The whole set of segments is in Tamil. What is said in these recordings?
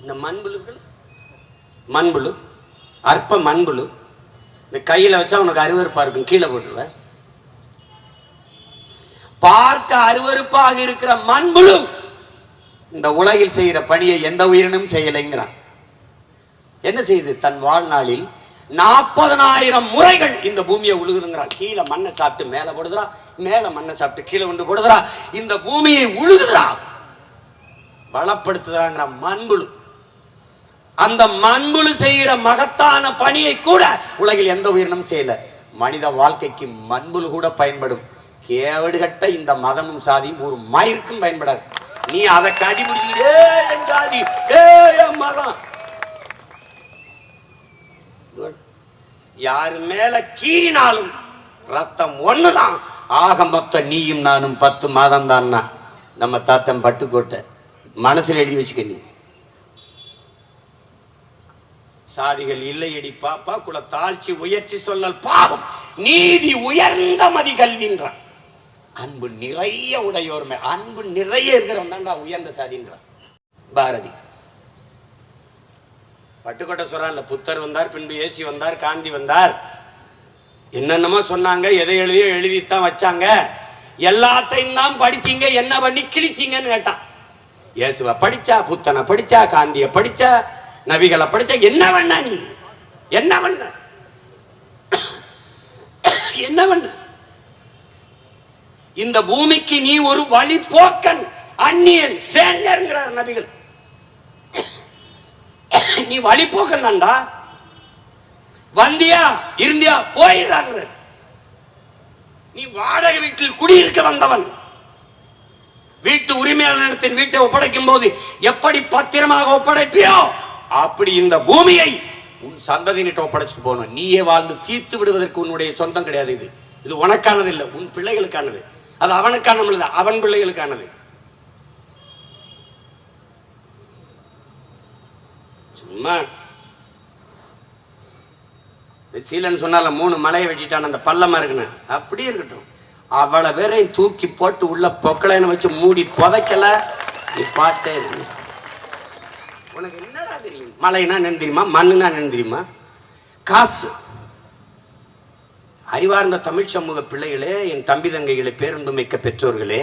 இந்த மண்புழுக்கள் மண்புழு. அற்ப மண்புழு. இந்த கையில வச்சா உனக்கு அருவறுப்பாக இருக்கும் கீழே போட்டுருவேன் பார்க்க அருவருப்பாக இருக்கிற மண்புழு இந்த உலகில் செய்கிற பணியை எந்த உயிரினும் செய்யலைங்கிறான். என்ன செய்யுது தன் வாழ்நாளில் நாற்பதனாயிரம் முறைகள் இந்த பூமியை உழுகுதுங்கிறான். கீழே மண்ணை சாப்பிட்டு மேலே போடுதுரா மேலே மண்ணை சாப்பிட்டு கீழே கொண்டு போடுதுரா இந்த பூமியை உழுகுதுரா வளப்படுத்துறாங்கிற மண்புழு. அந்த மண்புழு செய்கிற மகத்தான பணியை கூட உலகில் எந்த உயிரினம் செய்யல. மனித வாழ்க்கைக்கு மண்புழு கூட பயன்படும். கேவடுகட்ட இந்த மதமும் சாதியும் ஒரு மயிருக்கும் பயன்படாது. நீ அதை கடிபிடிச்சுக்கிட்டு "ஏய், என் ஏ என் மதம். யாரு மேல கீறினாலும் ரத்தம் ஒண்ணுதான். ஆக மொத்தம் நீயும் நானும் பத்து மாதம் தான் நம்ம தாத்தன் பட்டுக்கோட்டை. மனசில் எழுதி வச்சுக்க நீ. சாதிகள் இல்லையடி பாப்பா குல தாழ்ச்சி உயர்ச்சி சொல்லல் பாவம். நீதி உயர்ந்த மதி கல்வின்றான். அன்பு நிறைய உடையோர்மை அன்பு நிறைய இருக்கிறவன் தான்டா உயர்ந்த சாதின்றான். பாரதி. பட்டுக்கோட்டை சொல்றான்ல புத்தர் வந்தார் பின்பு ஏசி வந்தார் காந்தி வந்தார். என்னென்னமோ சொன்னாங்க எதை எழுதியோ எழுதித்தான் வச்சாங்க. எல்லாத்தையும் தான் படிச்சீங்க என்ன பண்ணி கிழிச்சிங்கன்னு கேட்டான். இயேசுவை படிச்சா புத்தனை படிச்சா காந்திய படிச்சா நபிகளை படிச்ச என்ன பண்ண நீ? என்ன பண்ண என்ன பண்ண இந்த பூமிக்கு நீ ஒரு வழி போக்கன் அந்நியன் சேஞ்சர்ங்கிறார் நபிகள். நீ வழிபோக்கன் தான்டா. வந்தியா இருந்தியா போயிடுறாங்க நீ வாடகை வீட்டில் குடியிருக்க வந்தவன். வீட்டு உரிமையாளரிடத்தின் வீட்டை ஒப்படைக்கும் போது எப்படி பத்திரமாக ஒப்படைப்பியோ அப்படி இந்த பூமியை உன் சந்ததியினிட்ட ஒப்படைச்சிட்டு போகணும். நீயே வாழ்ந்து தீர்த்து விடுவதற்கு உன்னுடைய சொந்தம் கிடையாது இது. இது உனக்கானது இல்லை உன் பிள்ளைகளுக்கானது. அது அவனுக்கானது அவன் பிள்ளைகளுக்கானது. சும்மா. சீலன்னு சீலன் சொன்னால மூணு மலையை வெட்டிட்டான் அந்த பள்ளமா இருக்குன்னு. அப்படியே இருக்கட்டும். அவ்வளவு பேரையும் தூக்கி போட்டு உள்ள பொக்கலைன்னு வச்சு மூடி புதைக்கல. நீ பாட்டே இருக்கு உனக்கு என்னடா தெரியும்? மலைனா நின்று தெரியுமா? மண்ணுனா நின்று தெரியுமா? காசு. அறிவார்ந்த தமிழ் சமூக பிள்ளைகளே என் தம்பி தங்கைகளே பேருந்து மிக்க பெற்றோர்களே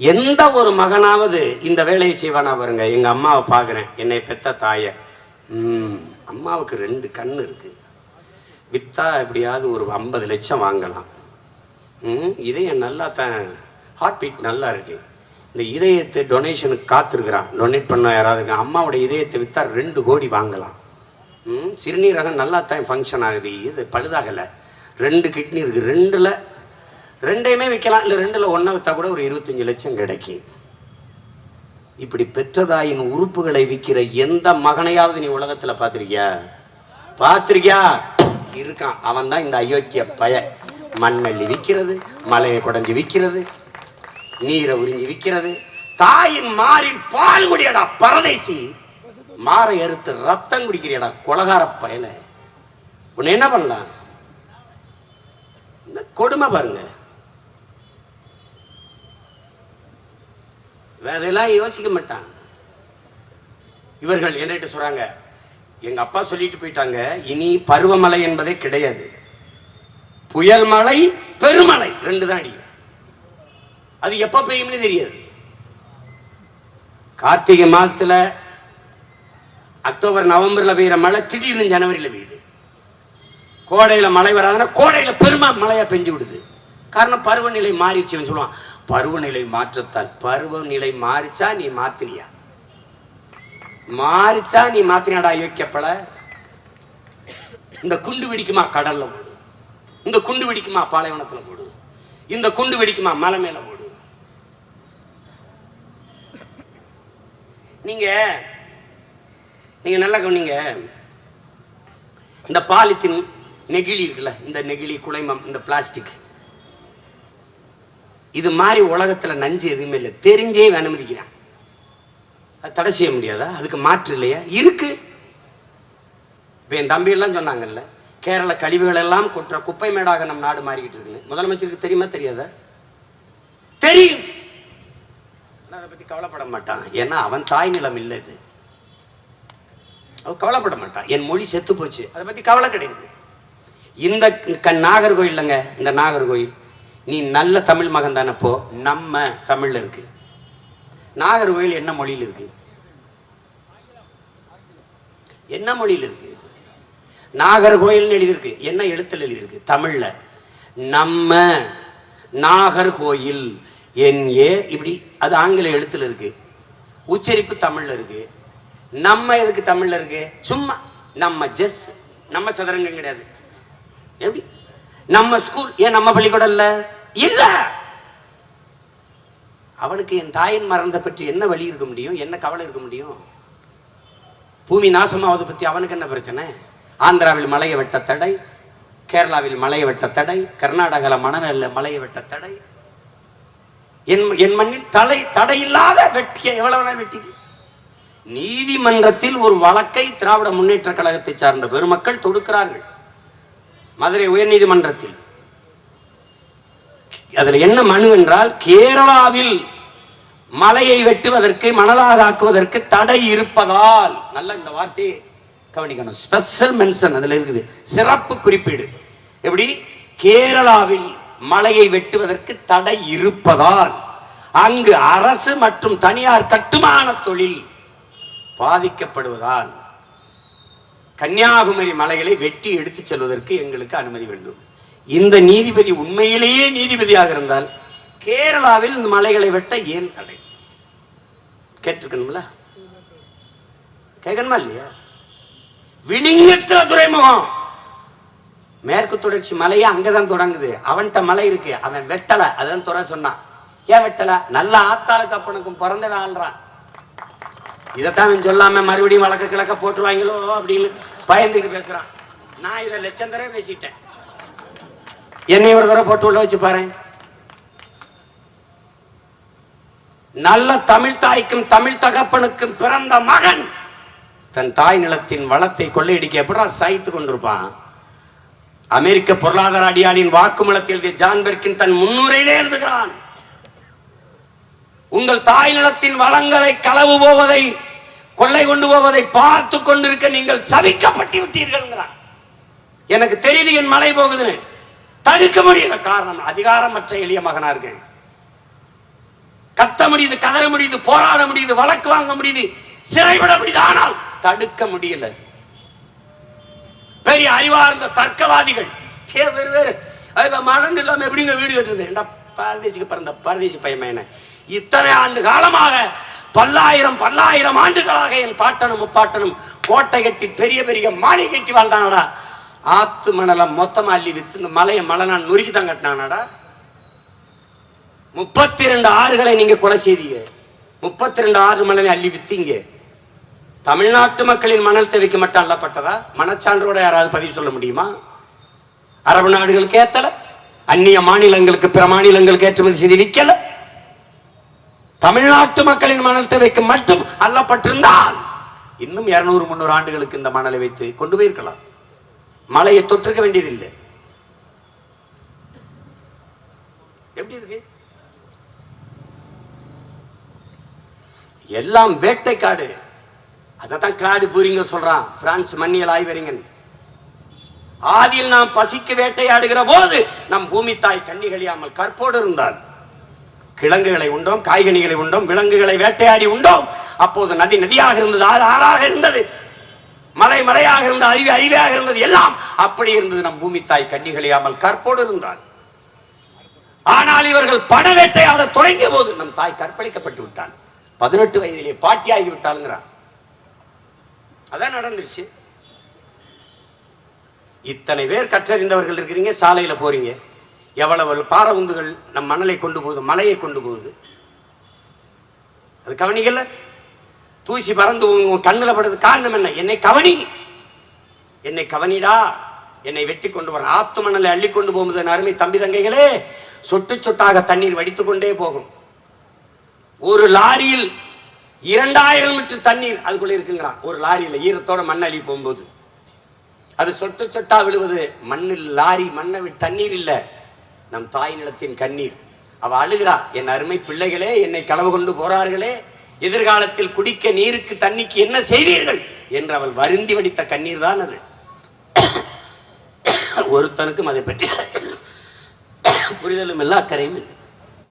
எந்த ஒரு மகனாவது இந்த வேலையை செய்வானா பாருங்க. எங்கள் அம்மாவை பார்க்குறேன். என்னை பெத்த தாயை. அம்மாவுக்கு ரெண்டு கண் இருக்கு. வித்தா எப்படியாவது ஒரு ஐம்பது லட்சம் வாங்கலாம். ம், என் நல்லா த ஹார்ட் பீட் நல்லா இருக்குது இந்த இதயத்தை டொனேஷனுக்கு காத்திருக்கிறான். டொனேட் பண்ண யாராவது இருக்கா? அம்மாவோட இதயத்தை விற்றா ரெண்டு கோடி வாங்கலாம். ம், சிறுநீரகம் நல்லா தான் ஃபங்க்ஷன் ஆகுது. இது பழுதாகலை. ரெண்டு கிட்னி இருக்குது ரெண்டில் ரெண்டையுமே விற்கலாம். இல்லை ரெண்டில் ஒன்றை விற்றா கூட ஒரு இருபத்தஞ்சு லட்சம் கிடைக்கும். இப்படி பெற்றதாயின் உறுப்புகளை விற்கிற எந்த மகனையாவது நீ உலகத்தில் பார்த்திருக்கியா? பார்த்துருக்கியா? இருக்கான். அவன் தான் இந்த அயோக்கிய பய. மண்மல்லி விற்கிறது மலையை குடஞ்சி விற்கிறது. நீரை உறிஞ்சி விற்கிறது. தாயின் மாறில் பால் குடியடா பரதேசி. மாறை அறுத்து ரத்தம் குடிக்கிறியடா கொலகார பயல. உன்னை என்ன பண்ணலாம்? இந்த கொடுமை பாருங்க. வேறெல்லாம் யோசிக்க மாட்டான் இவர்கள் என்னட்டு சொல்றாங்க எங்க அப்பா சொல்லிட்டு போயிட்டாங்க இனி பருவமழை என்பதே கிடையாது. புயல் மழை பெருமழை ரெண்டு தான் அடிக்கும். அது எப்ப பெய்யும்னு தெரியாது. கார்த்திகை மாதத்துல அக்டோபர் நவம்பர்ல பெய்யுற மழை திடீர்னு ஜனவரியில பெய்யுது. கோடையில மழை வராதுன்னா கோடையில பெருமா மழையா பெஞ்சு விடுது. காரணம் பருவநிலை மாறிடுச்சுன்னு சொல்லுவான். பருவநிலை மாற்றத்தால் பருவநிலை மாறிச்சா நீ மாத்தினியா? மாறிச்சா நீ மாத்தினாடா யோக்கியப்பல இந்த குண்டு வெடிக்குமா கடல்ல போடு. இந்த குண்டு வெடிக்குமா பாலைவனத்துல போடு. இந்த குண்டு வெடிக்குமா மலை மேல போடு. நீங்க நீங்க நல்லா கவனிங்க. இந்த பாலித்தீன் நெகிழி இருக்குல்ல இந்த நெகிழி குலைமம் இந்த பிளாஸ்டிக் இது மாதிரி உலகத்துல நஞ்சு எதுவுமே இல்லை. தெரிஞ்சே அனுமதிக்கிறான். அது தடை செய்ய முடியாதா? அதுக்கு மாற்று இல்லையா? இருக்கு. இப்போ என் தம்பி எல்லாம் சொன்னாங்கல்ல கேரள கழிவுகள் எல்லாம் கொற்ற குப்பை மேடாக நம் நாடு மாறிக்கிட்டு இருக்குன்னு. முதலமைச்சருக்கு தெரியுமா தெரியாதா? தெரியும். ஆனா அதை பற்றி கவலைப்பட மாட்டான். ஏன்னா அவன் தாய் நிலம் இல்லை இது. அவன் கவலைப்பட மாட்டான். என் மொழி செத்து போச்சு. அதை பத்தி கவலை கிடையாது. இந்த க- நாகர்கோயில்லங்க இந்த நாகர்கோயில் நீ நல்ல தமிழ் மகன் தானே போ. நம்ம தமிழ்ல இருக்கு. நாகர்கோயில் என்ன மொழியில் இருக்கு? என்ன மொழியில் இருக்கு? நாகர்கோயில்னு எழுதியிருக்கு. என்ன எழுத்தில் எழுதியிருக்கு? தமிழ்ல. நம்ம நாகர்கோயில் என் ஏ இப்படி அது ஆங்கில எழுத்துல இருக்கு. உச்சரிப்பு தமிழ்ல இருக்கு. நம்ம எதுக்கு தமிழ்ல இருக்கு? சும்மா நம்ம ஜெஸ் நம்ம சதுரங்கம் கிடையாது. எப்படி? நம்ம ஸ்கூல் ஏன் நம்ம பள்ளிக்கூடம் இல்ல? இல்லை! அவனுக்கு என் தாயின் மறந்த பற்றி என்ன வழி இருக்க முடியும்? என்ன கவலை இருக்க முடியும்? பூமி நாசமாவதை பற்றி அவனுக்கு என்ன பிரச்சனை? ஆந்திராவில் மலையை வெட்ட தடை கேரளாவில் மலையை வெட்ட தடை கர்நாடகாவில் மணநெல்ல மலையை வெட்ட தடை. என் என் மண்ணில் தலை தடை வெட்டிய எவ்வளவு வெட்டி நீதிமன்றத்தில் ஒரு வழக்கை திராவிட முன்னேற்ற கழகத்தை சார்ந்த பெருமக்கள் தொடுக்கிறார்கள். மதுரை உயர்நீதிமன்றத்தில் அதில் என்ன மனு என்றால் கேரளாவில் மலையை வெட்டுவதற்கு மணலாக ஆக்குவதற்கு தடை இருப்பதால் நல்ல இந்த வார்த்தையை கவனிக்கணும். ஸ்பெஷல் மென்ஷன் அதில் இருக்குது. சிறப்பு குறிப்பீடு. எப்படி? கேரளாவில் மலையை வெட்டுவதற்கு தடை இருப்பதால் அங்கு அரசு மற்றும் தனியார் கட்டுமான தொழில் பாதிக்கப்படுவதால் கன்னியாகுமரி மலைகளை வெட்டி எடுத்துச் செல்வதற்கு எங்களுக்கு அனுமதி வேண்டும். இந்த நீதிபதி உண்மையிலேயே நீதிபதியாக இருந்தால் கேரளாவில் இந்த மலைகளை வெட்ட ஏன் தடை? கேட்டிருக்கணும்ல? கேட்கணுமா இல்லையா? விழிங்கத்துல துறைமுகம்! மேற்கு தொடர்ச்சி மலையே அங்கதான் தொடங்குது. அவன்கிட்ட மலை இருக்கு. அவன் வெட்டல. அதான் துறை சொன்னான் ஏன் வெட்டல? நல்ல ஆத்தாளுக்கு அப்பனுக்கும் பிறந்தவன் ஆள்றான். இதைத்தான் அவன் சொல்லாம மறுபடியும் வழக்க கிழக்க போட்டுருவாங்களோ அப்படின்னு பயந்துக்கிட்டு பேசுறான். நான் இதை லட்சந்தரே பேசிட்டேன். என்னை ஒரு தடவை போட்டு உள்ள வச்சு பாரு நல்ல தமிழ் தாய்க்கும் தமிழ் தகப்பனுக்கும் பிறந்த மகன் தன் தாய் நிலத்தின் வளத்தை கொள்ளையடிக்க எப்படா சாய்த்து கொண்டிருப்பான்? அமெரிக்க பொருளாதார அடியாளின் வாக்குமூலத்தில் ஜான் பெர்கின் தன் முன்னுரையிலே எழுதுகிறான். உங்கள் தாய் நிலத்தின் வளங்களை களவு போவதை கொள்ளை கொண்டு போவதை பார்த்து கொண்டிருக்க நீங்கள் சவிக்கப்பட்டு விட்டீர்கள் எனக்கு தெரியுது என் மலை போகுதுன்னு. தடுக்க முடியாத காரணம் அதிகாரமற்ற எளிய மகனா இருக்கேன் கத்த முடியுது கதற முடியுது போராட முடியுது வழக்கு வாங்க முடியுது சிறைவிட முடியுது. ஆனால் தடுக்க முடியல. பெரிய அறிவார்ந்த தர்க்கவாதிகள். ஏ வேறு வேறு. இப்ப மனம் இல்லாமல் எப்படிங்க வீடு கட்டுறது? ஏண்டா பரதேசிக்கு பிறந்த பரதேசி பையன் இத்தனை ஆண்டு காலமாக பல்லாயிரம் பல்லாயிரம் ஆண்டுகளாக என் பாட்டனும் முப்பாட்டனும் கோட்டை கட்டி பெரிய பெரிய மாலை கட்டி வாழ்ந்தானடா. ஆத்து மணலை மொத்தமா அள்ளி வித்து இந்த மலையை மலை நான் தான் கட்டினானடா. முப்பத்தி ரெண்டு ஆறுகளை நீங்க கொலை செய்தீங்க. முப்பத்தி ரெண்டு ஆறு மணலை அள்ளி வித்தீங்க. தமிழ்நாட்டு மக்களின் மணல் தேவைக்கு மட்டும் அல்லப்பட்டதா மனச்சான்றோட யாராவது பதிவு சொல்ல முடியுமா? அரபு நாடுகளுக்கு ஏத்தல அந்நிய மாநிலங்களுக்கு பிற மாநிலங்களுக்கு ஏற்றுமதி செய்து விற்கல. தமிழ்நாட்டு மக்களின் மணல் தேவைக்கு மட்டும் அல்லப்பட்டிருந்தால் இன்னும் இருநூறு முந்நூறு ஆண்டுகளுக்கு இந்த மணலை வைத்து கொண்டு போயிருக்கலாம். மலையை தொற்றுக்க வேண்டியதில்லை. எப்படி இருக்கு? எல்லாம் வேட்டைக்காடு. அதைத்தான் காடு பூரிங்க சொல்றான். பிரான்ஸ் மன்னியல் ஆய்வறிஞன். ஆதியில் நாம் பசிக்கு வேட்டையாடுகிற போது நம் பூமி தாய் கண்ணி கழியாமல் கற்போடு இருந்தால் கிழங்குகளை உண்டோம் காய்கனிகளை உண்டோம் விலங்குகளை வேட்டையாடி உண்டோம். அப்போது நதி நதியாக இருந்தது ஆறு ஆறாக இருந்தது. மலை மலையாக இருந்தது அருவி அறிவியாக இருந்தது எல்லாம் அப்படி இருந்தது நம் பூமி தாய் கண்ணி கழியாமல் கற்போடு இருந்தால் ஆனால் இவர்கள் பண வேட்டையாட தொடங்கிய போது நம் தாய் கற்பழிக்கப்பட்டு விட்டான். பதினெட்டு வயதிலே பாட்டியாகி விட்டாளுங்கிறான். அதான் நடந்துருச்சு. இத்தனை பேர் கற்றறிந்தவர்கள் இருக்கிறீங்க சாலையில போறீங்க. எவ்வளவு பாறை உந்துகள் நம் மணலை கொண்டு போகுது மலையை கொண்டு போகுது. அது கவனிக்கல தூசி பறந்து உன் கண்ணில் படுறது காரணம் என்ன? என்னை கவனி. என்னை கவனிடா. என்னை வெட்டி கொண்டு வர. ஆத்து மணலை அள்ளி கொண்டு போகும்போது அருமை தம்பி தங்கைகளே சொட்டு சொட்டாக தண்ணீர் வடித்து கொண்டே போகும். ஒரு லாரியில் இரண்டாயிரம் லிட்டர் தண்ணீர் அதுக்குள்ள இருக்குங்கிறான். ஒரு லாரியில் ஈரத்தோட மண் அள்ளி போகும்போது. அது சொட்டு சொட்டா விழுவது. மண்ணில் லாரி மண்ணை விட்டு தண்ணீர் இல்லை. நம் தாய் நிலத்தின் கண்ணீர். அவ அழுகிறா. என் அருமை பிள்ளைகளே என்னை களவு கொண்டு போறார்களே. எதிர்காலத்தில் குடிக்க நீருக்கு தண்ணிக்கு என்ன செய்வீர்கள்? என்று அவள் வருந்தி வடித்த கண்ணீர் தான் அது. ஒருத்தனுக்கும் அதை பற்றி புரிதலும் இல்லை அக்கறையும் இல்லை.